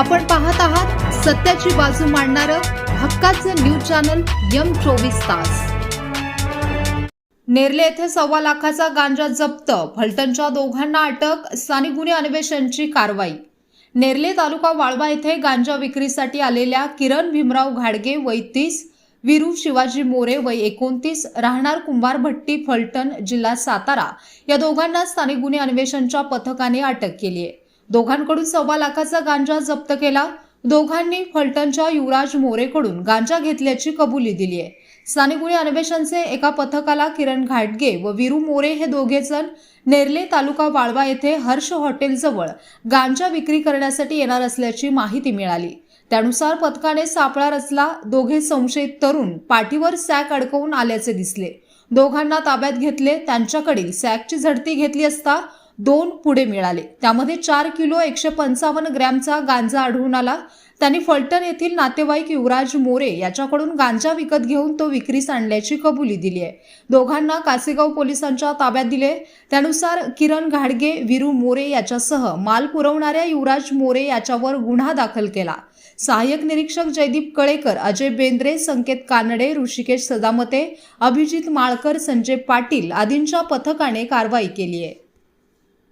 आपण पाहत आहात सत्याची बाजू मांडणारं हक्काचं न्यूज चॅनल यम चोवीस तास. नेरले येथे सव्वा लाखाचा गांजा जप्त फलटणच्या दोघांना अटक स्थानिक गुन्हे अन्वेषणची कारवाई. नेरले तालुका वाळवा येथे गांजा विक्रीसाठी आलेल्या किरण भीमराव घाडगे वय तीस विरू शिवाजी मोरे वय एकोणतीस राहणार कुंभार भट्टी फलटण जिल्हा सातारा या दोघांना स्थानिक गुन्हे अन्वेषणच्या पथकाने अटक केली आहे. दोघांकडून सव्वा लाखाचा गांजा जप्त केला. दोघांनी फलटणच्या युवराज मोरेकडून गांजा घेतल्याची कबुली दिली आहे. स्थानिक गुन्हे अन्वेषणचे एका पथकाला किरण घाटगे व विरू मोरे हे दोघे जण नेरले तालुका वाळवा येथे हर्ष हॉटेलजवळ गांजा विक्री करण्यासाठी येणार असल्याची माहिती मिळाली. त्यानुसार पथकाने सापळा रचला. दोघे संशयित तरुण पाठीवर सॅक अडकवून आल्याचे दिसले. दोघांना ताब्यात घेतले. त्यांच्याकडील सॅकची झडती घेतली असता दोन पुढे मिळाले. त्यामध्ये चार किलो एकशे पंचावन्न ग्रॅमचा गांजा आढळून आला. त्यांनी फलटण येथील नातेवाईक युवराज मोरे याच्याकडून गांजा विकत घेऊन तो विक्रीस आणल्याची कबुली दिली आहे दोघांना कासेगाव पोलिसांच्या ताब्यात दिले. त्यानुसार किरण घाडगे विरू मोरे याच्यासह माल पुरवणाऱ्या युवराज मोरे याच्यावर गुन्हा दाखल केला. सहाय्यक निरीक्षक जयदीप कळेकर अजय बेंद्रे संकेत कानडे ऋषिकेश सदामते अभिजित माळकर संजय पाटील आदींच्या पथकाने कारवाई केली आहे